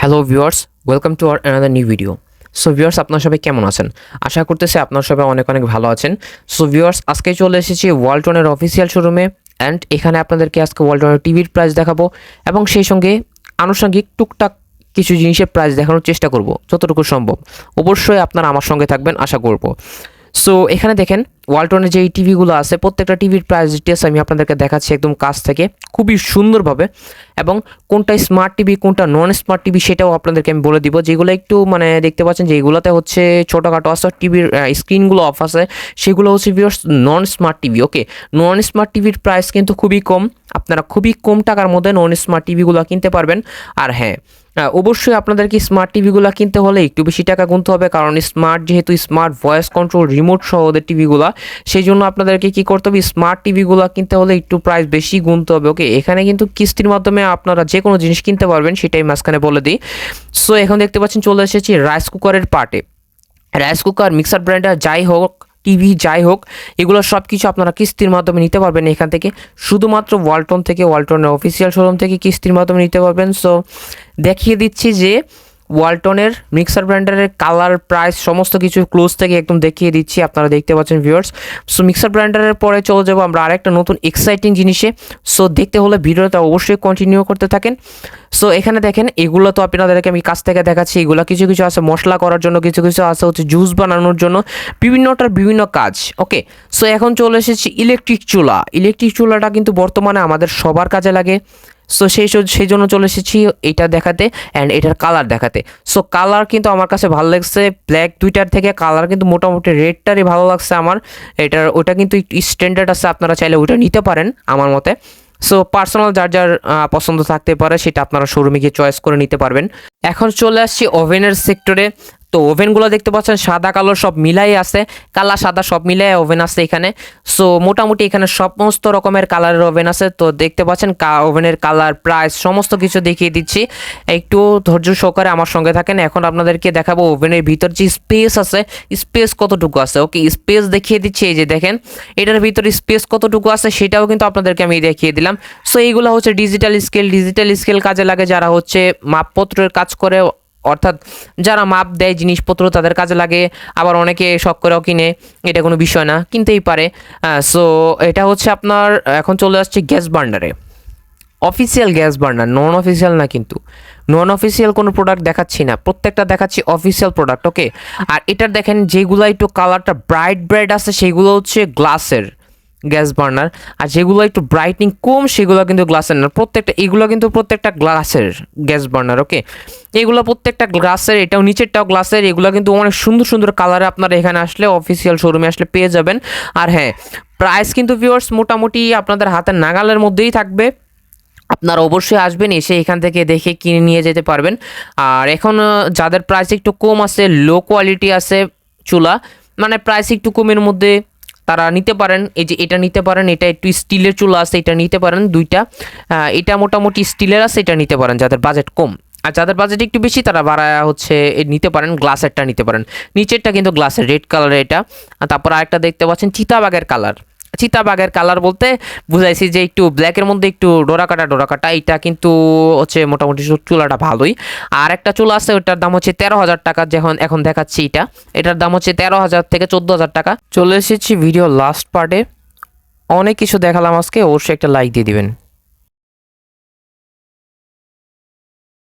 Hello viewers welcome to our another new video so viewers আপনার সবাই কেমন আছেন? আশা করতেছি আপনার সবাই অনেক অনেক ভালো আছেন। সো ভিউয়ার্স আজকে চলে এসেছি ওয়ালটনের অফিসিয়াল শোরুমে অ্যান্ড এখানে আপনাদেরকে আজকে ওয়ালটনের টিভির প্রাইস দেখাবো এবং সেই সঙ্গে আনুষঙ্গিক টুকটাক কিছু জিনিসের প্রাইস দেখানোর চেষ্টা করব, যতটুকু সম্ভব। অবশ্যই আপনারা আমার সঙ্গে থাকবেন, আশা করব। সো এখানে দেখেন ওয়ালটনের যে টিভিগুলো আছে, প্রত্যেকটা টিভির প্রাইস ডিটেলস আমি আপনাদেরকে দেখাচ্ছি একদম কাছ থেকে। খুবই সুন্দরভাবে। এবং কোনটা স্মার্ট টিভি কোনটা নন স্মার্ট টিভি সেটাও আপনাদেরকে আমি বলে দিব। যেগুলো একটু মানে দেখতে পাচ্ছেন যে এগুলোতে হচ্ছে ছোটোখাটো আছে টিভির স্ক্রিনগুলো অফ আছে। সেগুলো হচ্ছে viewers non smart TV okay non smart টিভির প্রাইস কিন্তু খুবই কম। আপনারা খুবই কম টাকার মধ্যে নন স্মার্ট টিভিগুলো কিনতে পারবেন। আর হ্যাঁ অবশ্যই আপনাদেরকে স্মার্ট টিভিগুলো কিনতে হলে একটু বেশি টাকা গুনতে হবে, কারণ স্মার্ট যেহেতু স্মার্ট ভয়েস কন্ট্রোল রিমোট সহ ওদের টিভিগুলো সেই জন্য আপনাদেরকে কি করতে হবে? স্মার্ট টিভিগুলো কিনতে হলে একটু প্রাইস বেশি গুনতে হবে ওকে এখানে কিন্তু কিস্তির মাধ্যমে আপনারা যে কোনো জিনিস কিনতে পারবেন, সেটাই মাঝখানে বলে দিই। সো এখন দেখতে পাচ্ছেন চলে এসেছি রাইস কুকারের পার্টে রাইস কুকার মিক্সার ব্র্যান্ডার যাই হোক টিভি যাই হোক, এগুলো সব কিছু আপনারা কিস্তির মাধ্যমে নিতে পারবেন এখান থেকে। শুধুমাত্র ওয়ালটন থেকে ওয়ালটনের অফিসিয়াল শোরুম থেকে কিস্তির মাধ্যমে নিতে পারবেন। সো দেখিয়ে দিচ্ছি যে ওয়ালটনের মিক্সার ব্র্যান্ডারের কালার, প্রাইস, সমস্ত কিছু ক্লোজ থেকে একদম দেখিয়ে দিচ্ছি। আপনারা দেখতে পাচ্ছেন ভিউয়ার্স সো মিক্সার ব্র্যান্ডারের পরে চলে যাব আমরা আরেকটা নতুন এক্সাইটিং জিনিসে। সো দেখতে হলে ভিডিওটা অবশ্যই কন্টিনিউ করতে থাকেন। সো এখানে দেখেন, এগুলো তো আপনাদেরকে আমি কাছ থেকে দেখাচ্ছি। এগুলো কিছু কিছু আছে মশলা করার জন্য, কিছু কিছু আছে হচ্ছে জুস বানানোর জন্য। বিভিন্নটার বিভিন্ন কাজ ওকে সো এখন চলে এসেছি ইলেকট্রিক চুলা। ইলেকট্রিক চুলাটা কিন্তু বর্তমানে আমাদের সবার কাজে লাগে। সো সেই সেই জন্য চলে এসেছি এটা দেখাতে অ্যান্ড এটার কালার দেখাতে। সো কালার কিন্তু আমার কাছে ভালো লাগছে। ব্ল্যাক দুইটার থেকে কালার কিন্তু মোটামুটি রেডটারই ভালো লাগছে আমার। এটার, ওটা কিন্তু স্ট্যান্ডার্ড আছে, আপনারা চাইলে ওটা নিতে পারেন আমার মতে। সো পার্সোনাল যার যার পছন্দ থাকতে পারে, সেটা আপনারা শোরুমে গিয়ে চয়েস করে নিতে পারবেন। এখন চলে আসছি ওভেনের সেক্টরে তো ওভেনগুলো দেখতে পাচ্ছেন, সাদা, কালো সব মিলাই আছে। কালা, সাদা সব মিলাই ওভেন আছে এখানে। সো মোটামুটি এখানে সমস্ত রকমের কালারের ওভেন আছে। তো দেখতে পাচ্ছেন ওভেনের কালার প্রাইস সমস্ত কিছু দেখিয়ে দিচ্ছি। একটু ধৈর্য সহকারে আমার সঙ্গে থাকেন। এখন আপনাদেরকে দেখাবো ওভেনের ভিতর যে স্পেস আছে স্পেস কতটুকু আছে। ওকে স্পেস দেখিয়ে দিচ্ছি, এই যে দেখেন। এটার ভিতর স্পেস কতটুকু আছে সেটাও কিন্তু আপনাদেরকে আমি দেখিয়ে দিলাম। সো এইগুলো হচ্ছে ডিজিটাল স্কেল ডিজিটাল স্কেল কাজে লাগে যারা হচ্ছে মাপপত্রের কাজ করে অর্থাৎ যারা মাপ দেয় জিনিসপত্র তাদের কাজে লাগে, আবার অনেকে শখ করেও কিনে, এটা কোনো বিষয় না, কিনতেই পারে। সো এটা হচ্ছে আপনার, এখন চলে আসছে gas বার্নারে। Official gas burner, non official না কিন্তু। নন অফিসিয়াল কোনো প্রোডাক্ট দেখাচ্ছি না, প্রত্যেকটা দেখাচ্ছি অফিসিয়াল প্রোডাক্ট ওকে আর এটার দেখেন যেগুলো একটু কালারটা ব্রাইট ব্রাইট আছে, সেগুলো হচ্ছে গ্লাসের গ্যাস বার্নার। আর যেগুলো একটু ব্রাইটনিং কম, সেগুলো কিন্তু গ্লাসের না। প্রত্যেকটা, এগুলো কিন্তু প্রত্যেকটা গ্লাসের গ্যাস বার্নার ওকে এগুলো প্রত্যেকটা গ্লাসের এটাও নিচেরটাও গ্লাসের এগুলো কিন্তু অনেক সুন্দর সুন্দর কালারে আপনারা এখানে আসলে অফিসিয়াল শোরুমে আসলে পেয়ে যাবেন। আর হ্যাঁ প্রাইস কিন্তু ভিউয়ার্স মোটামুটি আপনাদের হাতের নাগালের মধ্যেই থাকবে। আপনারা অবশ্যই আসবেন, এসে এখান থেকে দেখে কিনে নিয়ে যেতে পারবেন। আর এখন যাদের প্রাইস একটু কম আছে লো কোয়ালিটি আছে চুলা মানে প্রাইস একটু কমের মধ্যে তারা নিতে পারেন, এই যে এটা নিতে পারেন, এটা একটু স্টিলের চুলা আছে, এটা নিতে পারেন দুইটা। এটা মোটামুটি স্টিলের আছে, এটা নিতে পারেন যাদের বাজেট কম। আর যাদের বাজেট একটু বেশি, তারা বাড়া হচ্ছে নিতে পারেন, গ্লাসেরটা নিতে পারেন। নিচেরটা কিন্তু গ্লাসের রেড কালারের এটা। তারপর আরেকটা দেখতে পাচ্ছেন চিতাবাগের কালার চিতাবাগের কালার বলতে বুঝাইছি যে একটু ব্ল্যাকের মধ্যে একটু ডোরাকাটা ডোরাকাটা ডোরা কাটা এটা কিন্তু হচ্ছে মোটামুটি চুলাটা ভালোই। আর একটা চুলা আছে, ওটার দাম হচ্ছে তেরো হাজার টাকা যখন এখন দেখাচ্ছি এটা এটার দাম হচ্ছে তেরো হাজার থেকে চোদ্দ হাজার টাকা। চলে এসেছি ভিডিও লাস্ট পার্টে অনেক কিছু দেখালাম আজকে, অবশ্যই একটা লাইক দিয়ে দিবেন।